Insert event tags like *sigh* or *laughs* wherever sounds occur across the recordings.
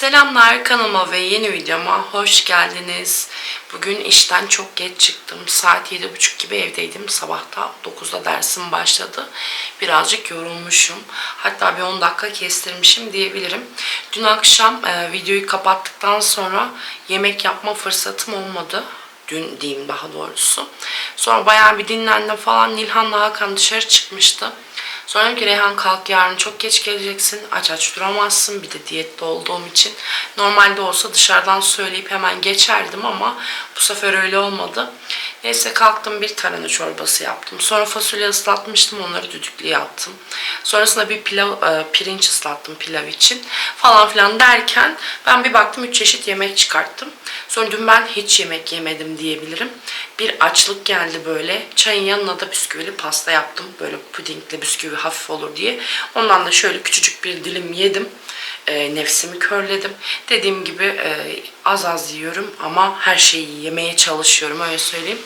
Selamlar kanalıma ve yeni videoma hoş geldiniz. Bugün işten çok geç çıktım. Saat 7.30 gibi evdeydim. Sabahta 9'da dersim başladı. Birazcık yorulmuşum. Hatta bir 10 dakika kestirmişim diyebilirim. Dün akşam e, videoyu kapattıktan sonra yemek yapma fırsatım olmadı. Dün diyeyim daha doğrusu. Sonra bayağı bir dinlendim falan. Nilhan'la Hakan dışarı çıkmıştı. Sonra dedim ki Reyhan kalk yarın çok geç geleceksin. Aç aç duramazsın. Bir de diyette olduğum için. Normalde olsa dışarıdan söyleyip hemen geçerdim ama bu sefer öyle olmadı. Neyse kalktım bir tarhana çorbası yaptım. Sonra fasulye ıslatmıştım onları düdüklüye attım. Sonrasında bir pilav, e, pirinç ıslattım pilav için falan filan derken ben bir baktım üç çeşit yemek çıkarttım. Sonra dün ben hiç yemek yemedim diyebilirim. Bir açlık geldi böyle. Çayın yanına da bisküvili pasta yaptım. Böyle pudingli bisküvi hafif olur diye. Ondan da şöyle küçücük bir dilim yedim. E, nefsimi körledim. Dediğim gibi e, az az yiyorum ama her şeyi yemeye çalışıyorum öyle söyleyeyim.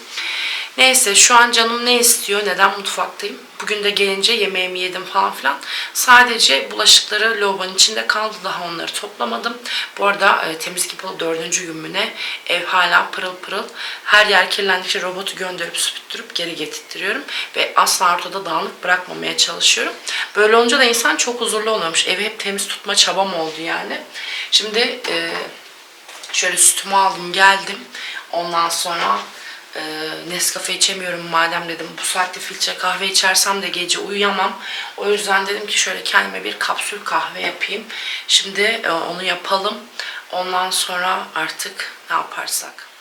Neyse şu an canım ne istiyor? Neden mutfaktayım? Bugün de gelince yemeğimi yedim falan filan. Sadece bulaşıkları lavabonun içinde kaldı. Daha onları toplamadım. Bu arada e, temizlik yapalı dördüncü gün? Ev hala pırıl pırıl. Her yer kirlendikçe robotu gönderip süpürtürüp geri getirtiyorum. Ve asla ortada dağınık bırakmamaya çalışıyorum. Böyle olunca da insan çok huzurlu oluyormuş. Evi hep temiz tutma çabam oldu yani. Şimdi e, şöyle sütümü aldım geldim. Ondan sonra e, Nescafe içemiyorum madem dedim. Bu saatte filtre kahve içersem de gece uyuyamam. O yüzden dedim ki şöyle kendime bir kapsül kahve yapayım. Şimdi e, onu yapalım. Ondan sonra artık ne yaparsak.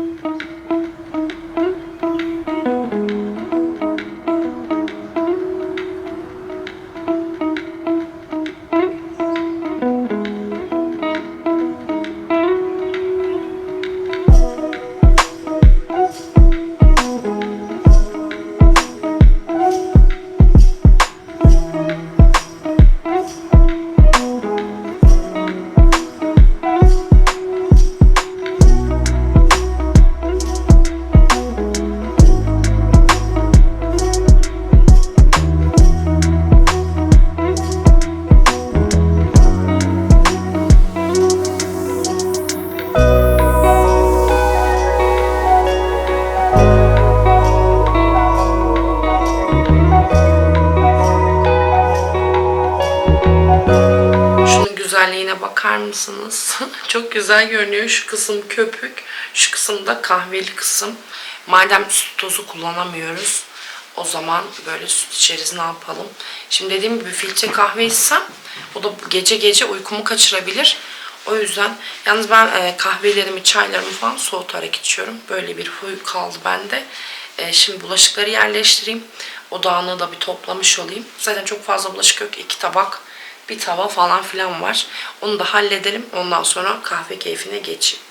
Música Çok güzel görünüyor. Şu kısım köpük, şu kısım da kahveli kısım. Madem süt tozu kullanamıyoruz, o zaman böyle süt içeriz ne yapalım? Şimdi dediğim gibi filtre kahve içsem, o da gece gece uykumu kaçırabilir. O yüzden yalnız ben e, kahvelerimi, çaylarımı falan soğutarak içiyorum. Böyle bir huy kaldı bende. E, şimdi bulaşıkları yerleştireyim. O da bir toplamış olayım. Zaten çok fazla bulaşık yok. iki tabak bir tava falan filan var. Onu da halledelim. Ondan sonra kahve keyfine geçeyim.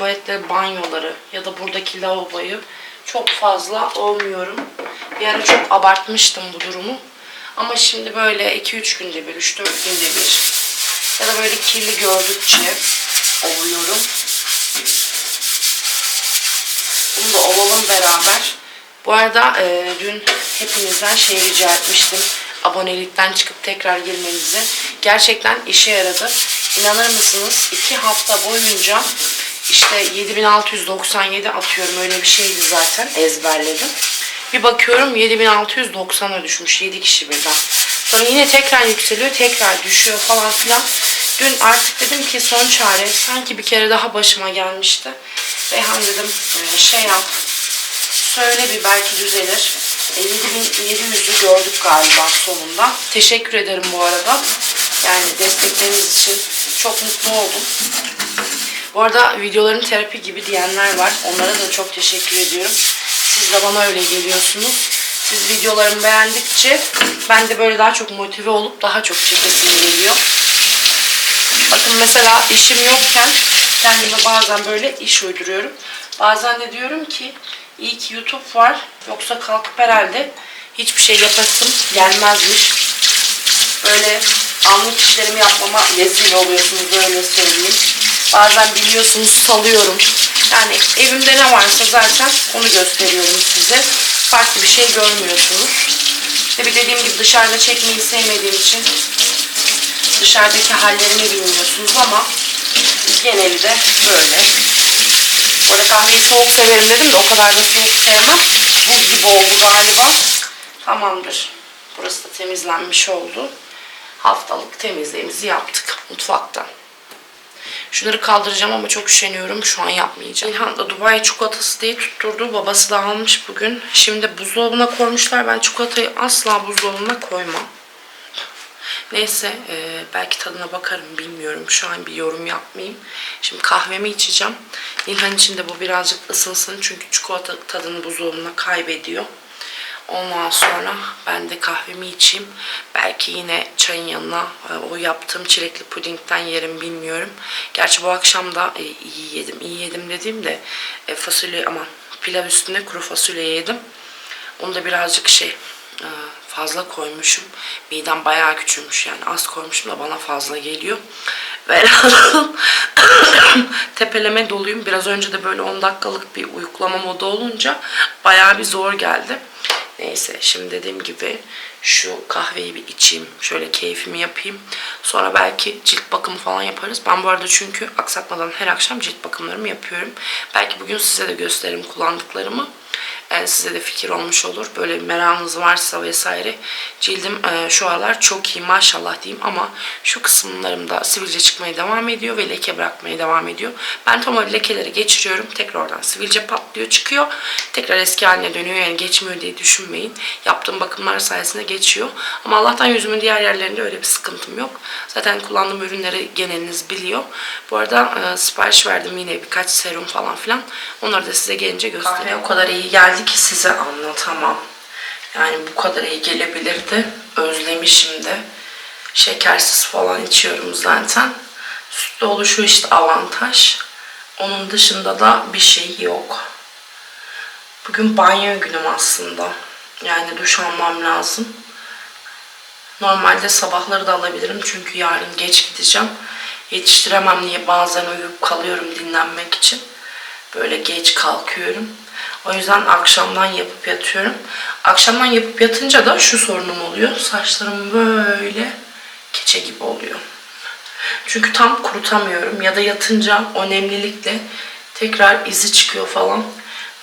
Tuvaletleri, banyoları ya da buradaki lavaboyu çok fazla olmuyorum. Bir ara çok abartmıştım bu durumu. Ama şimdi böyle 2-3 günde bir, 3-4 günde bir ya da böyle kirli gördükçe ovuyorum. Bunu da ovalım beraber. Bu arada e, dün hepinizden şey rica etmiştim. Abonelikten çıkıp tekrar girmenizi. Gerçekten işe yaradı. İnanır mısınız? 2 hafta boyunca işte 7697 atıyorum öyle bir şeydi zaten ezberledim. Bir bakıyorum 7690'a düşmüş 7 kişi birden. Sonra yine tekrar yükseliyor, tekrar düşüyor falan filan. Dün artık dedim ki son çare sanki bir kere daha başıma gelmişti. Reyhan dedim e, şey yap söyle bir belki düzelir. E, 7700'ü gördük galiba sonunda. Teşekkür ederim bu arada. Yani destekleriniz için çok mutlu oldum. Bu arada videoların terapi gibi diyenler var. Onlara da çok teşekkür ediyorum. Siz de bana öyle geliyorsunuz. Siz videolarımı beğendikçe ben de böyle daha çok motive olup daha çok çekesim geliyor. Bakın mesela işim yokken kendime bazen böyle iş uyduruyorum. Bazen de diyorum ki iyi ki YouTube var. Yoksa kalkıp herhalde hiçbir şey yapasım gelmezmiş. Böyle anlık işlerimi yapmama vesile oluyorsunuz öyle söyleyeyim. Bazen biliyorsunuz salıyorum. Yani evimde ne varsa zaten onu gösteriyorum size. Farklı bir şey görmüyorsunuz. Bir dediğim gibi dışarıda çekmeyi sevmediğim için dışarıdaki hallerimi bilmiyorsunuz ama geneli de böyle. Orada kahveyi soğuk severim dedim de o kadar da soğuk sevmem. Buz gibi oldu galiba. Tamamdır. Burası da temizlenmiş oldu. Haftalık temizliğimizi yaptık mutfaktan. Şunları kaldıracağım ama çok üşeniyorum. Şu an yapmayacağım. İlhan da Dubai çikolatası diye tutturdu. Babası da almış bugün. Şimdi buzdolabına koymuşlar. Ben çikolatayı asla buzdolabına koymam. Neyse e, belki tadına bakarım bilmiyorum. Şu an bir yorum yapmayayım. Şimdi kahvemi içeceğim. İlhan için de bu birazcık ısınsın. Çünkü çikolata tadını buzdolabına kaybediyor. Ondan sonra ben de kahvemi içeyim. Belki yine çayın yanına e, o yaptığım çilekli pudingden yerim bilmiyorum. Gerçi bu akşam da e, iyi yedim. İyi yedim dediğimde e, fasulye ama pilav üstüne kuru fasulye yedim. Onu da birazcık şey e, fazla koymuşum. Midem bayağı küçülmüş yani az koymuşum da bana fazla geliyor. Velhasıl *laughs* tepeleme doluyum. Biraz önce de böyle 10 dakikalık bir uyuklama modu olunca bayağı bir zor geldi. Neyse şimdi dediğim gibi şu kahveyi bir içeyim. Şöyle keyfimi yapayım. Sonra belki cilt bakımı falan yaparız. Ben bu arada çünkü aksatmadan her akşam cilt bakımlarımı yapıyorum. Belki bugün size de gösteririm kullandıklarımı. Yani size de fikir olmuş olur. Böyle merakınız varsa vesaire. Cildim e, şu aralar çok iyi maşallah diyeyim ama şu kısımlarımda sivilce çıkmaya devam ediyor ve leke bırakmaya devam ediyor. Ben tam o lekeleri geçiriyorum. Tekrar oradan sivilce patlıyor çıkıyor. Tekrar eski haline dönüyor. Yani geçmiyor diye düşünmeyin. Yaptığım bakımlar sayesinde geçiyor. Ama Allah'tan yüzümün diğer yerlerinde öyle bir sıkıntım yok. Zaten kullandığım ürünleri geneliniz biliyor. Bu arada e, sipariş verdim yine birkaç serum falan filan. Onları da size gelince göstereyim. Kahve o kadar iyi geldi ki size anlatamam. Yani bu kadar iyi gelebilirdi. Özlemişim de. Şekersiz falan içiyorum zaten. Sütlü oluşu işte avantaj. Onun dışında da bir şey yok. Bugün banyo günüm aslında. Yani duş almam lazım. Normalde sabahları da alabilirim çünkü yarın geç gideceğim. Yetiştiremem diye bazen uyuyup kalıyorum dinlenmek için. Böyle geç kalkıyorum. O yüzden akşamdan yapıp yatıyorum. Akşamdan yapıp yatınca da şu sorunum oluyor. Saçlarım böyle keçe gibi oluyor. Çünkü tam kurutamıyorum ya da yatınca o nemlilikle tekrar izi çıkıyor falan.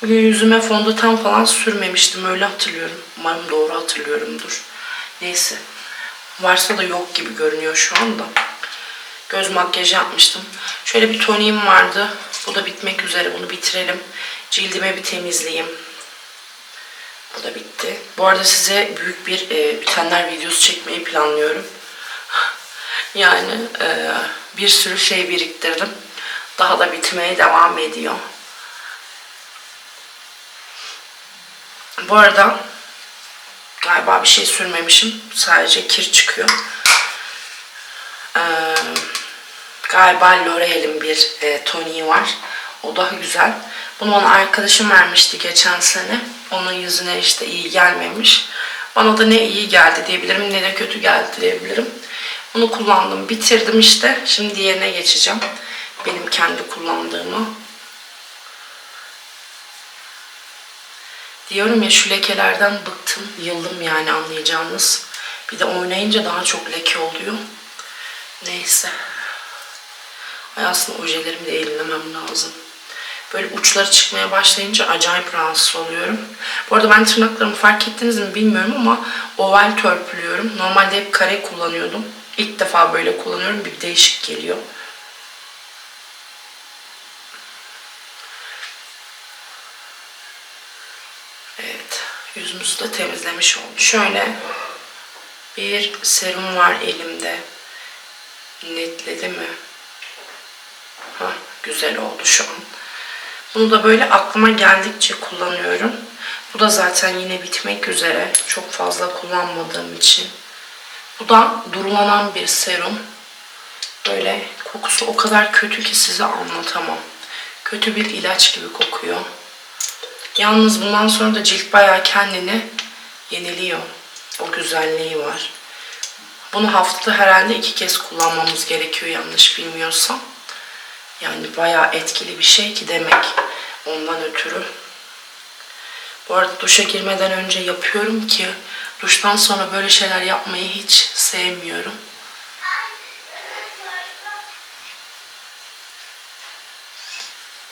Bugün yüzüme fondöten falan sürmemiştim öyle hatırlıyorum. Umarım doğru hatırlıyorumdur. Neyse. Varsa da yok gibi görünüyor şu anda. Göz makyajı yapmıştım. Şöyle bir toniğim vardı. Bu da bitmek üzere. Bunu bitirelim. Cildime bir temizleyeyim. Bu da bitti. Bu arada size büyük bir e, bitenler videosu çekmeyi planlıyorum. *laughs* Yani e, bir sürü şey biriktirdim. Daha da bitmeye devam ediyor. Bu arada galiba bir şey sürmemişim. Sadece kir çıkıyor. Ee, Galiba L'Oreal'in bir e, toniği var. O daha güzel. Bunu bana arkadaşım vermişti geçen sene. Onun yüzüne işte iyi gelmemiş. Bana da ne iyi geldi diyebilirim ne de kötü geldi diyebilirim. Bunu kullandım, bitirdim işte. Şimdi diğerine geçeceğim. Benim kendi kullandığımı. Diyorum ya şu lekelerden bıktım, yıldım yani anlayacağınız. Bir de oynayınca daha çok leke oluyor. Neyse. Ay aslında ojelerimi de elimlemem lazım. Böyle uçları çıkmaya başlayınca acayip rahatsız oluyorum. Bu arada ben tırnaklarımı fark ettiniz mi bilmiyorum ama oval törpülüyorum. Normalde hep kare kullanıyordum. İlk defa böyle kullanıyorum. Bir değişik geliyor. Evet. Yüzümüzü de temizlemiş olduk. Şöyle bir serum var elimde. Netledi mi? Hah, güzel oldu şu an. Bunu da böyle aklıma geldikçe kullanıyorum. Bu da zaten yine bitmek üzere. Çok fazla kullanmadığım için. Bu da durulanan bir serum. Böyle kokusu o kadar kötü ki size anlatamam. Kötü bir ilaç gibi kokuyor. Yalnız bundan sonra da cilt bayağı kendini yeniliyor. O güzelliği var. Bunu haftada herhalde iki kez kullanmamız gerekiyor yanlış bilmiyorsam. Yani bayağı etkili bir şey ki demek ondan ötürü. Bu arada duşa girmeden önce yapıyorum ki duştan sonra böyle şeyler yapmayı hiç sevmiyorum.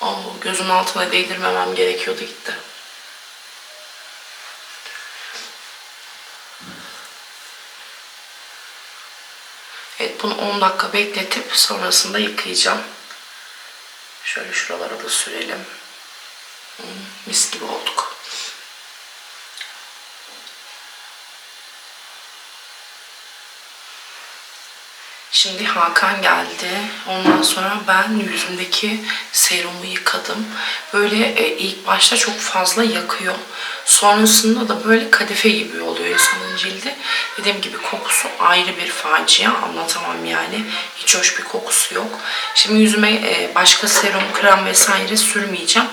Oo, gözün altına değdirmemem gerekiyordu gitti. Evet bunu 10 dakika bekletip sonrasında yıkayacağım. Şöyle şuralara da sürelim. Mis gibi olduk. Şimdi Hakan geldi. Ondan sonra ben yüzümdeki serumu yıkadım. Böyle e, ilk başta çok fazla yakıyor. Sonrasında da böyle kadife gibi oluyor insanın cildi. Dediğim gibi kokusu ayrı bir facia. Anlatamam yani. Hiç hoş bir kokusu yok. Şimdi yüzüme e, başka serum, krem vesaire sürmeyeceğim.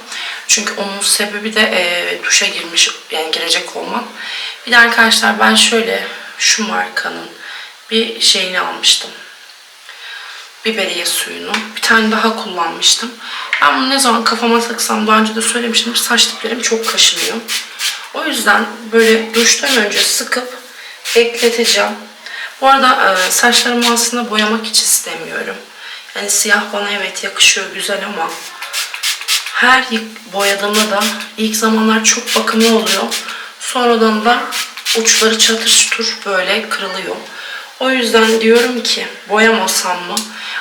Çünkü onun sebebi de e, duşa girmiş, yani girecek olmam. Bir de arkadaşlar ben şöyle şu markanın bir şeyini almıştım biberiye suyunu. Bir tane daha kullanmıştım. Ben bunu ne zaman kafama taksam daha önce de söylemiştim. Saç diplerim çok kaşınıyor. O yüzden böyle duştan önce sıkıp bekleteceğim. Bu arada e, saçlarımı aslında boyamak hiç istemiyorum. Yani siyah bana evet yakışıyor güzel ama her boyadığımda da ilk zamanlar çok bakımlı oluyor. Sonradan da uçları çatır çutur böyle kırılıyor. O yüzden diyorum ki boyamasam mı?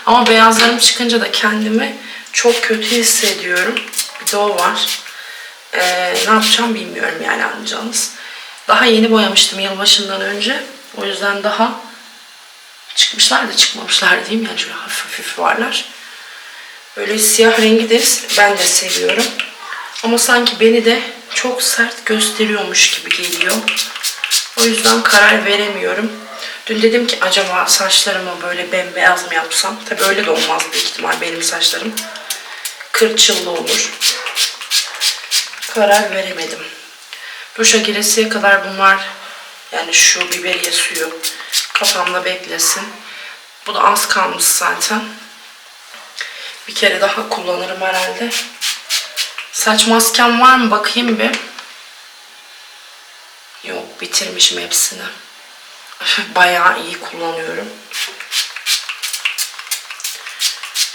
Ama beyazlarım çıkınca da kendimi çok kötü hissediyorum. Bir de o var. Ee, ne yapacağım bilmiyorum yani anlayacağınız. Daha yeni boyamıştım yılbaşından önce. O yüzden daha çıkmışlar da çıkmamışlar diyeyim yani şöyle hafif hafif varlar. Böyle siyah rengi de ben de seviyorum. Ama sanki beni de çok sert gösteriyormuş gibi geliyor. O yüzden karar veremiyorum. Dün dedim ki acaba saçlarımı böyle bembeyaz mı yapsam? Tabii öyle de olmaz büyük ihtimal benim saçlarım. Kırçıllı olur. Karar veremedim. Duşa giresiye kadar bunlar yani şu biberiye suyu kafamda beklesin. Bu da az kalmış zaten. Bir kere daha kullanırım herhalde. Saç maskem var mı bakayım bir. Yok bitirmişim hepsini. *laughs* Bayağı iyi kullanıyorum.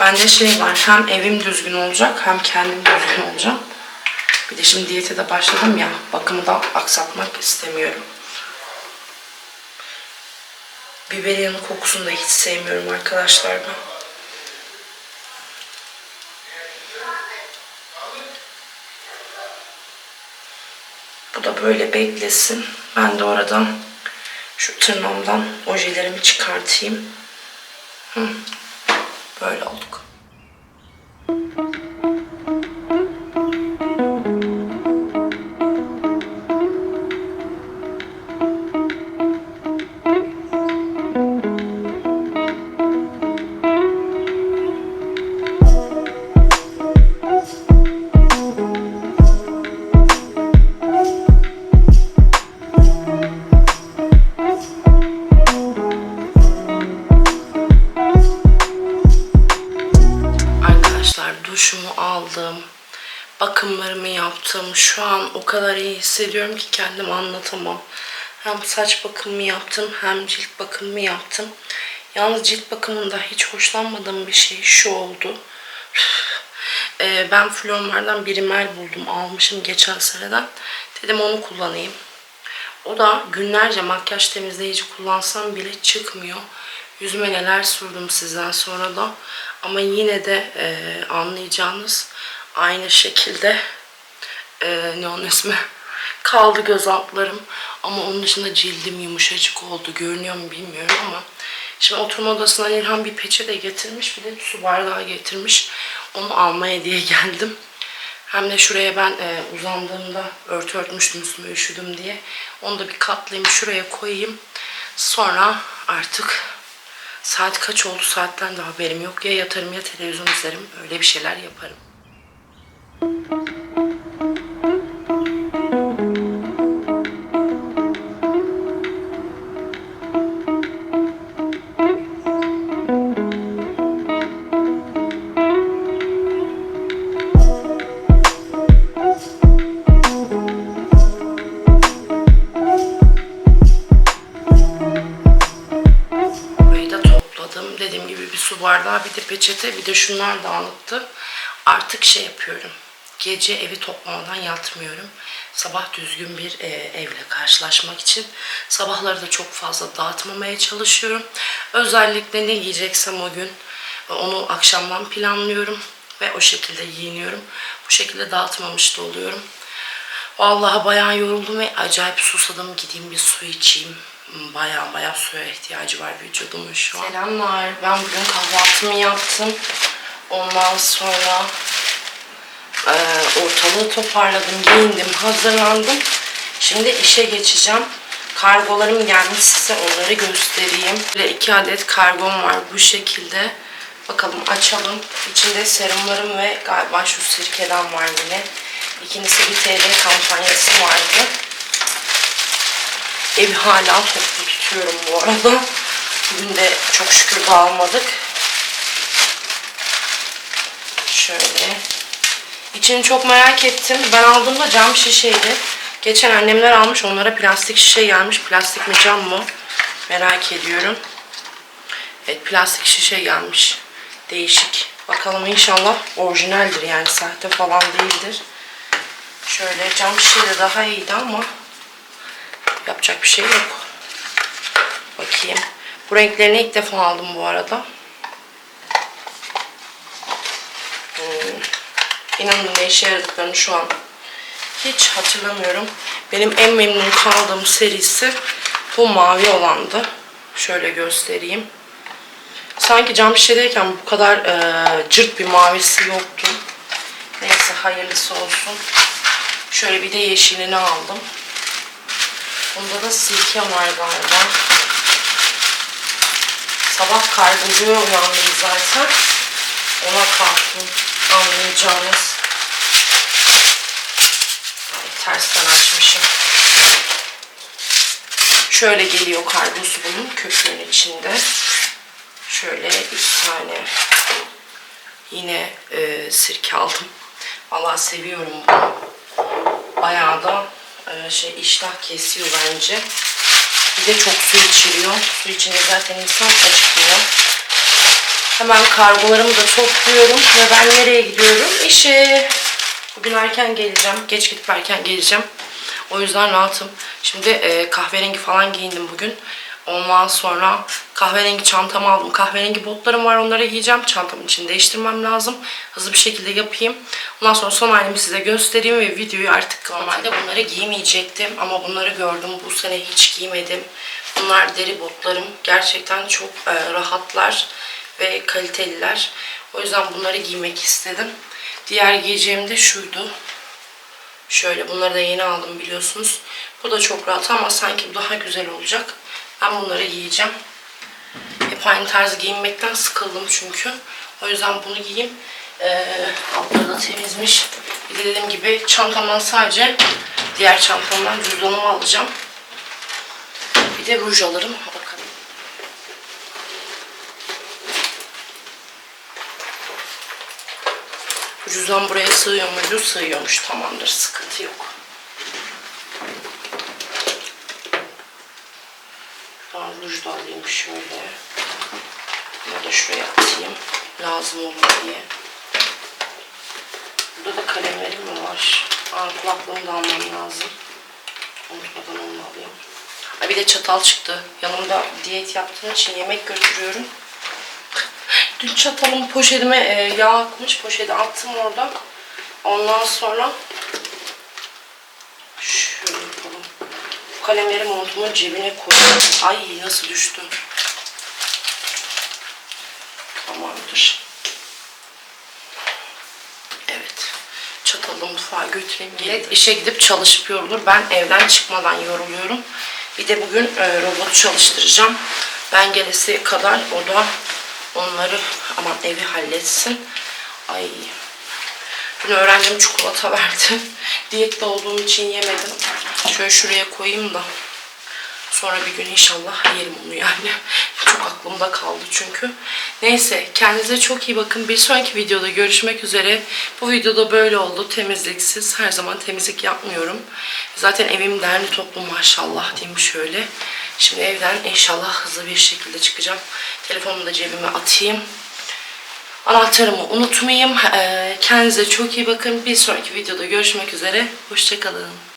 Bende şey var hem evim düzgün olacak hem kendim düzgün olacağım. Bir de şimdi diyete de başladım ya bakımı da aksatmak istemiyorum. Biberiyenin kokusunu da hiç sevmiyorum arkadaşlar ben. Bu da böyle beklesin. Ben de oradan şu tırnağımdan ojelerimi çıkartayım. Hı. Böyle olduk. Hem saç bakımımı yaptım hem cilt bakımımı yaptım. Yalnız cilt bakımında hiç hoşlanmadığım bir şey şu oldu. Ee, ben Flormar'dan bir rimel buldum. Almışım geçen seneden. Dedim onu kullanayım. O da günlerce makyaj temizleyici kullansam bile çıkmıyor. Yüzüme neler sürdüm sizden sonra da. Ama yine de e, anlayacağınız aynı şekilde e, ne onun ismi kaldı göz altlarım. Ama onun dışında cildim yumuşacık oldu. Görünüyor mu bilmiyorum ama. Şimdi oturma odasından İlhan bir peçete getirmiş. Bir de su bardağı getirmiş. Onu almaya diye geldim. Hem de şuraya ben e, uzandığımda örtü örtmüştüm üstüme üşüdüm diye. Onu da bir katlayayım şuraya koyayım. Sonra artık saat kaç oldu saatten de haberim yok. Ya yatarım ya televizyon izlerim. Öyle bir şeyler yaparım. Bir de şunlar dağınıktı. Artık şey yapıyorum. Gece evi toplamadan yatmıyorum. Sabah düzgün bir e, evle karşılaşmak için. Sabahları da çok fazla dağıtmamaya çalışıyorum. Özellikle ne giyeceksem o gün e, onu akşamdan planlıyorum. Ve o şekilde giyiniyorum. Bu şekilde dağıtmamış da oluyorum. Vallahi bayağı yoruldum ve acayip susadım. Gideyim bir su içeyim. Bayağı bayağı suya ihtiyacı var vücudumun şu an. Selamlar. Ben bugün kahvaltımı yaptım. Ondan sonra eee, ortalığı toparladım, giyindim, hazırlandım. Şimdi işe geçeceğim. Kargolarım gelmiş size onları göstereyim. Böyle iki adet kargom var bu şekilde. Bakalım açalım. İçinde serumlarım ve galiba şu sirkeden var yine. İkincisi bir TL kampanyası vardı. Evi hala toplu tutuyorum bu arada. Bugün de çok şükür dağılmadık. Şöyle. İçini çok merak ettim. Ben aldığımda cam şişeydi. Geçen annemler almış. Onlara plastik şişe gelmiş. Plastik mi cam mı? Merak ediyorum. Evet plastik şişe gelmiş. Değişik. Bakalım inşallah orijinaldir yani sahte falan değildir. Şöyle cam şişe de daha iyiydi ama yapacak bir şey yok. Bakayım. Bu renklerini ilk defa aldım bu arada. Hmm. İnanın ne işe yaradıklarını şu an hiç hatırlamıyorum. Benim en memnun kaldığım serisi bu mavi olandı. Şöyle göstereyim. Sanki cam şişedeyken bu kadar e, cırt bir mavisi yoktu. Neyse hayırlısı olsun. Şöyle bir de yeşilini aldım. Bunda da sirke var galiba. Sabah kaygılığı uyandım zaten. Ona kalktım. Anlayacağınız. Ay, tersten açmışım. Şöyle geliyor kargosu bunun köpüğün içinde. Şöyle iki tane yine e, sirke aldım. Vallahi seviyorum bunu. Bayağı da e, şey iştah kesiyor bence. Bir de çok su içiriyor. Su içince zaten insan acıkmıyor. Hemen kargolarımı da topluyorum ve ben nereye gidiyorum? İşe. Bugün erken geleceğim. Geç gidip erken geleceğim. O yüzden rahatım. Şimdi e, kahverengi falan giyindim bugün. Ondan sonra kahverengi çantamı aldım. Kahverengi botlarım var onları giyeceğim. Çantamın içini değiştirmem lazım. Hızlı bir şekilde yapayım. Ondan sonra son halimi size göstereyim ve videoyu artık normalde bunları giymeyecektim. Ama bunları gördüm. Bu sene hiç giymedim. Bunlar deri botlarım. Gerçekten çok e, rahatlar ve kaliteliler. O yüzden bunları giymek istedim. Diğer giyeceğim de şuydu. Şöyle bunları da yeni aldım biliyorsunuz. Bu da çok rahat ama sanki daha güzel olacak. Ben bunları giyeceğim. Hep aynı tarz giyinmekten sıkıldım çünkü. O yüzden bunu giyeyim. Ee, da temizmiş. Bir de dediğim gibi çantamdan sadece diğer çantamdan cüzdanımı alacağım. Bir de ruj alırım. Bakalım. Cüzdan buraya sığıyor muydu? Sığıyormuş. Tamamdır. Sıkıntı yok. Ben ruj da alayım şöyle. Bunu da şuraya atayım. Lazım olur diye. Burada da kalemlerim mi var? Aa, kulaklığımı da almam lazım. Unutmadan onu alayım. Ay bir de çatal çıktı. Yanımda diyet yaptığım için yemek götürüyorum. Dün çatalım poşetime e, yağ akmış. Poşeti attım orada. Ondan sonra şöyle yapalım. Bu kalemleri montumun cebine koydum. Ay nasıl düştü. Tamamdır. Evet. Çatalı mutfağa götüreyim. Evet, işe gidip çalışıp yorulur. Ben evden çıkmadan yoruluyorum. Bir de bugün e, robotu çalıştıracağım. Ben gelesi kadar o da onları aman evi halletsin. Ay. Dün öğrencim çikolata *laughs* verdi. Diyette olduğum için yemedim. Şöyle şuraya koyayım da. Sonra bir gün inşallah yerim onu yani. *laughs* Çok aklımda kaldı çünkü. Neyse kendinize çok iyi bakın. Bir sonraki videoda görüşmek üzere. Bu videoda böyle oldu. Temizliksiz. Her zaman temizlik yapmıyorum. Zaten evim derli toplu maşallah diyeyim şöyle. Şimdi evden inşallah hızlı bir şekilde çıkacağım. Telefonumu da cebime atayım. Anahtarımı unutmayayım. Ee, Kendinize çok iyi bakın. Bir sonraki videoda görüşmek üzere. Hoşçakalın.